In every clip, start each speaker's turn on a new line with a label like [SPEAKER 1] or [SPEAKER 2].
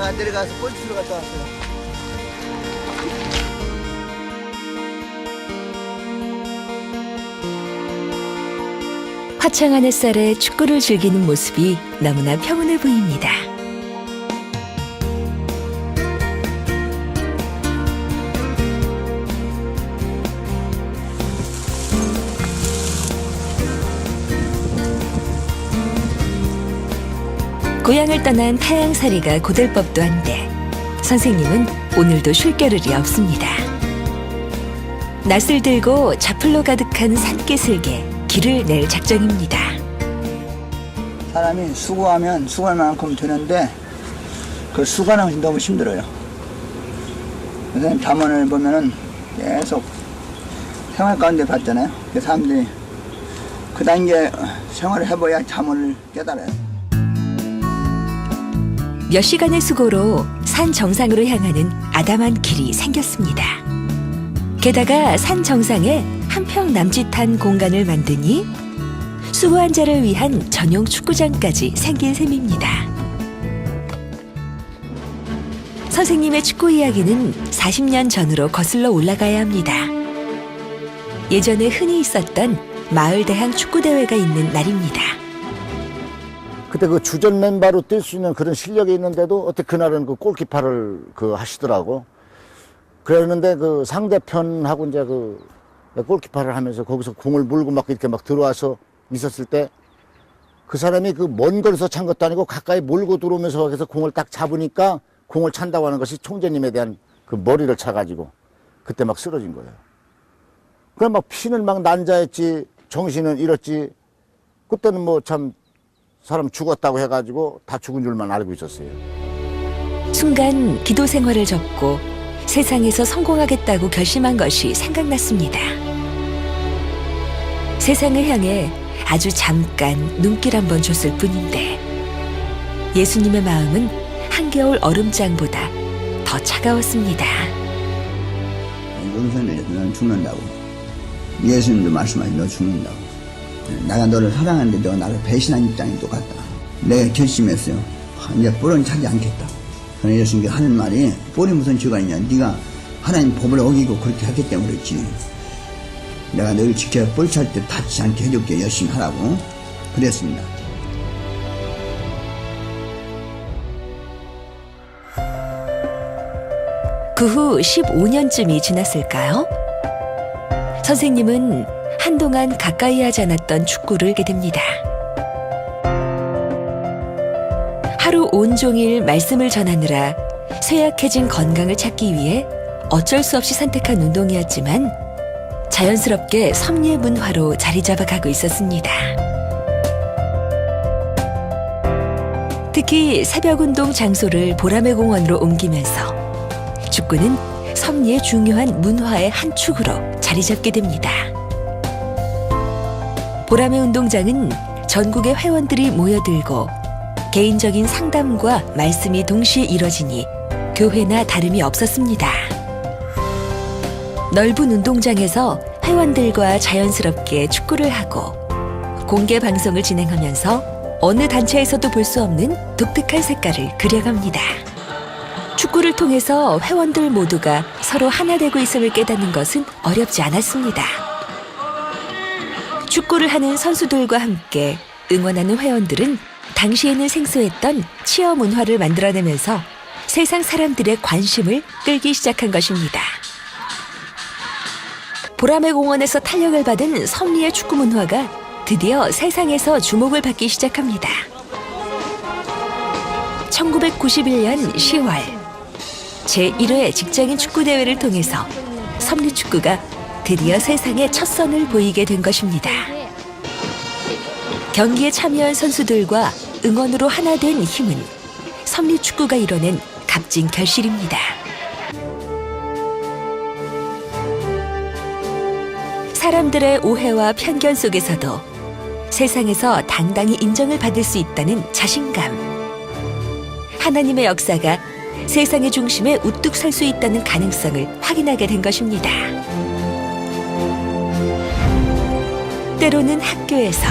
[SPEAKER 1] 머리 나가 내려가서 볼치러 갔다 왔어요.
[SPEAKER 2] 화창한 햇살에 축구를 즐기는 모습이 너무나 평온해 보입니다. 고향을 떠난 타양살이가 고될 법도 한데 선생님은 오늘도 쉴 겨를이 없습니다. 낯을 들고 자플로 가득한 산기슭에 길을 낼 작정입니다.
[SPEAKER 1] 사람이 수고하면 수고할 만큼 되는데 그 수고하는 것이 너무 힘들어요. 선생님 잠언을 보면은 계속 생활 가운데 봤잖아요. 그 사람들이 그 단계 생활을 해봐야 잠언을 깨달아요.
[SPEAKER 2] 몇 시간의 수고로 산 정상으로 향하는 아담한 길이 생겼습니다. 게다가 산 정상에 한평 남짓한 공간을 만드니 수고한 자를 위한 전용 축구장까지 생긴 셈입니다. 선생님의 축구 이야기는 40년 전으로 거슬러 올라가야 합니다. 예전에 흔히 있었던 마을대항 축구대회가 있는 날입니다.
[SPEAKER 3] 그때 그 주전 멤버로 뛸 수 있는 그런 실력이 있는데도 어떻게 그날은 그 골키퍼를 그 하시더라고. 그랬는데 그 상대편하고 이제 그 골키퍼를 하면서 거기서 공을 물고 막 이렇게 막 들어와서 있었을 때 그 사람이 그 먼 거리서 찬 것도 아니고 가까이 몰고 들어오면서 거기서 공을 딱 잡으니까 공을 찬다고 하는 것이 총재님에 대한 그 머리를 차가지고 그때 막 쓰러진 거예요. 그래 막 피는 막 난자했지 정신은 잃었지 그때는 뭐 참 사람 죽었다고 해가지고 다 죽은 줄만 알고 있었어요.
[SPEAKER 2] 순간 기도 생활을 접고 세상에서 성공하겠다고 결심한 것이 생각났습니다. 세상을 향해 아주 잠깐 눈길 한 번 줬을 뿐인데 예수님의 마음은 한겨울 얼음장보다 더 차가웠습니다.
[SPEAKER 1] 용서를 너는 죽는다고. 예수님도 말씀하시 너 죽는다고. 내가 너를 사랑하는데 너가 나를 배신한 입장이 똑같다. 내가 결심했어요. 아, 이제 뿔은 차지 않겠다. 그래서 예수님께 하는 말이 뿔이 무슨 죄가 있냐. 네가 하나님 법을 어기고 그렇게 했기 때문에 그렇지. 내가 너를 지켜 뿔찰 때 다치지 않게 해줄게. 열심히 하라고. 그랬습니다.
[SPEAKER 2] 그 후 15년쯤이 지났을까요? 선생님은 한동안 가까이 하지 않았던 축구를 하게 됩니다. 하루 온종일 말씀을 전하느라 쇠약해진 건강을 찾기 위해 어쩔 수 없이 선택한 운동이었지만 자연스럽게 섭리의 문화로 자리 잡아가고 있었습니다. 특히 새벽 운동 장소를 보라매 공원으로 옮기면서 축구는 섭리의 중요한 문화의 한 축으로 자리 잡게 됩니다. 보라매 운동장은 전국의 회원들이 모여들고 개인적인 상담과 말씀이 동시에 이뤄지니 교회나 다름이 없었습니다. 넓은 운동장에서 회원들과 자연스럽게 축구를 하고 공개 방송을 진행하면서 어느 단체에서도 볼 수 없는 독특한 색깔을 그려갑니다. 축구를 통해서 회원들 모두가 서로 하나 되고 있음을 깨닫는 것은 어렵지 않았습니다. 축구를 하는 선수들과 함께 응원하는 회원들은 당시에는 생소했던 치어 문화를 만들어내면서 세상 사람들의 관심을 끌기 시작한 것입니다. 보라매 공원에서 탄력을 받은 섭리의 축구 문화가 드디어 세상에서 주목을 받기 시작합니다. 1991년 10월 제1회 직장인 축구 대회를 통해서 섭리 축구가 드디어 세상에 첫 선을 보이게 된 것입니다. 경기에 참여한 선수들과 응원으로 하나 된 힘은 섭리 축구가 이뤄낸 값진 결실입니다. 사람들의 오해와 편견 속에서도 세상에서 당당히 인정을 받을 수 있다는 자신감. 하나님의 역사가 세상의 중심에 우뚝 설 수 있다는 가능성을 확인하게 된 것입니다. 때로는 학교에서,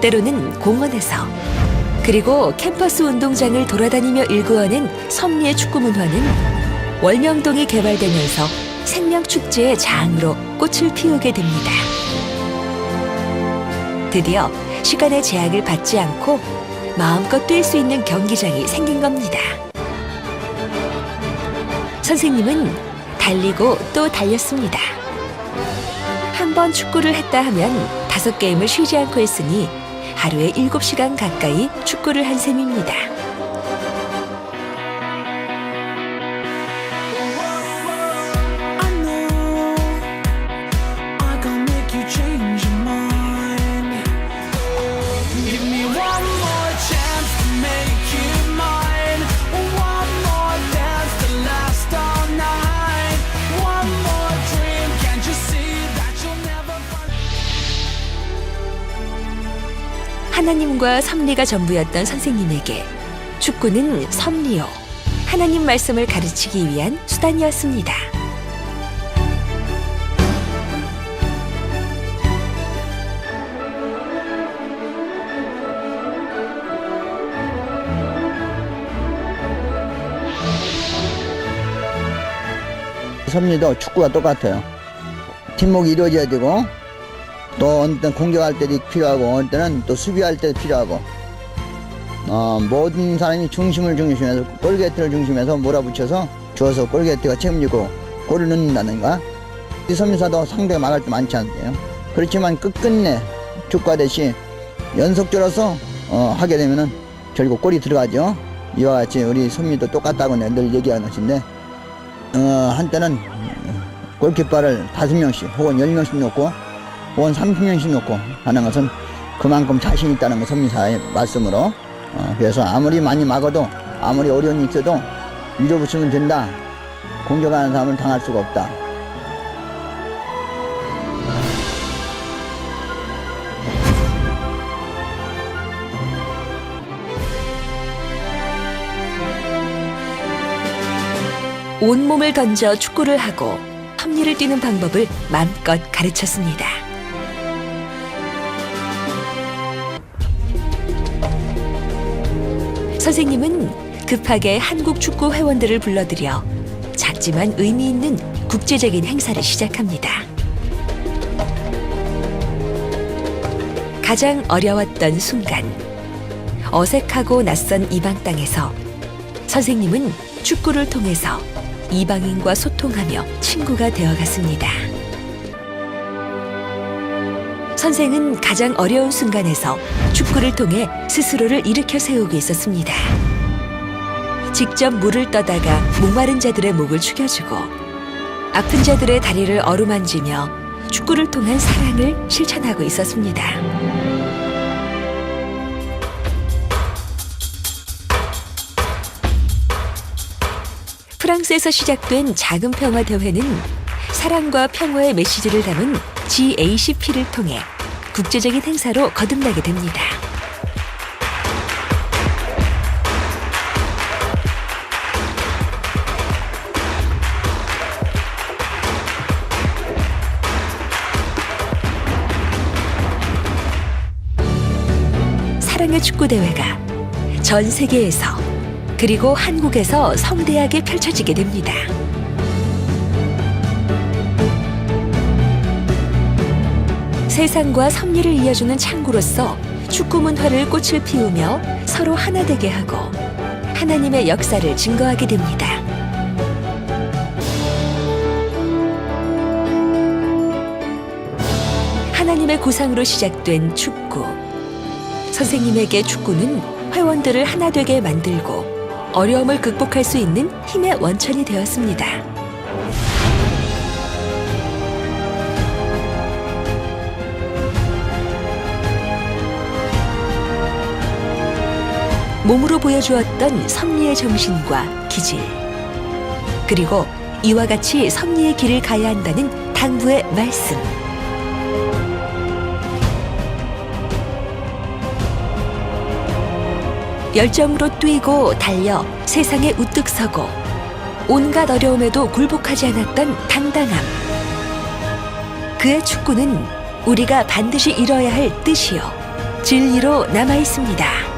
[SPEAKER 2] 때로는 공원에서, 그리고 캠퍼스 운동장을 돌아다니며 일구어낸 섭리의 축구 문화는 월명동이 개발되면서 생명축제의 장으로 꽃을 피우게 됩니다. 드디어 시간의 제약을 받지 않고 마음껏 뛸 수 있는 경기장이 생긴 겁니다. 선생님은 달리고 또 달렸습니다. 한 번 축구를 했다 하면 다섯 게임을 쉬지 않고 했으니 하루에 일곱 시간 가까이 축구를 한 셈입니다. 하나님과 섭리가 전부였던 선생님에게 축구는 섭리요. 하나님 말씀을 가르치기 위한 수단이었습니다.
[SPEAKER 1] 섭리도 축구가 똑같아요. 팀목이 이루어져야 되고 또 어느 때는 공격할 때도 필요하고 어느 때는 또 수비할 때도 필요하고 어, 모든 사람이 중심을 중심해서 골게트를 중심해서 몰아붙여서 주어서 골게트가 책임지고 골을 넣는다든가 이 섭리사도 상대가 막을 때 많지 않대요. 그렇지만 끝끝내 축구하듯이 연속적으로서 어, 하게 되면은 결국 골이 들어가죠. 이와 같이 우리 섭리도 똑같다고 늘 얘기하는 것인데 어, 한때는 골키퍼를 다섯 명씩 혹은 열 명씩 놓고 삼십 명씩 놓고 하는 것은 그만큼 자신 있다는 거 선미사의 말씀으로 어, 그래서 아무리 많이 막아도 아무리 어려움이 있어도 밀어붙이면 된다 공격하는 사람은 당할 수가 없다
[SPEAKER 2] 온몸을 던져 축구를 하고 섭리를 뛰는 방법을 마음껏 가르쳤습니다. 선생님은 급하게 한국 축구 회원들을 불러들여 작지만 의미 있는 국제적인 행사를 시작합니다. 가장 어려웠던 순간, 어색하고 낯선 이방 땅에서 선생님은 축구를 통해서 이방인과 소통하며 친구가 되어갔습니다. 선생은 가장 어려운 순간에서 축구를 통해 스스로를 일으켜 세우고 있었습니다. 직접 물을 떠다가 목마른 자들의 목을 축여주고 아픈 자들의 다리를 어루만지며 축구를 통한 사랑을 실천하고 있었습니다. 프랑스에서 시작된 작은 평화 대회는 사랑과 평화의 메시지를 담은 GACP를 통해 국제적인 행사로 거듭나게 됩니다. 사랑의 축구 대회가 전 세계에서 그리고 한국에서 성대하게 펼쳐지게 됩니다. 세상과 섭리를 이어주는 창구로서 축구 문화를 꽃을 피우며 서로 하나 되게 하고 하나님의 역사를 증거하게 됩니다. 하나님의 구상으로 시작된 축구. 선생님에게 축구는 회원들을 하나 되게 만들고 어려움을 극복할 수 있는 힘의 원천이 되었습니다. 몸으로 보여주었던 섭리의 정신과 기질. 그리고 이와 같이 섭리의 길을 가야 한다는 당부의 말씀. 열정으로 뛰고 달려 세상에 우뚝 서고 온갖 어려움에도 굴복하지 않았던 당당함. 그의 축구는 우리가 반드시 이뤄야 할 뜻이요 진리로 남아 있습니다.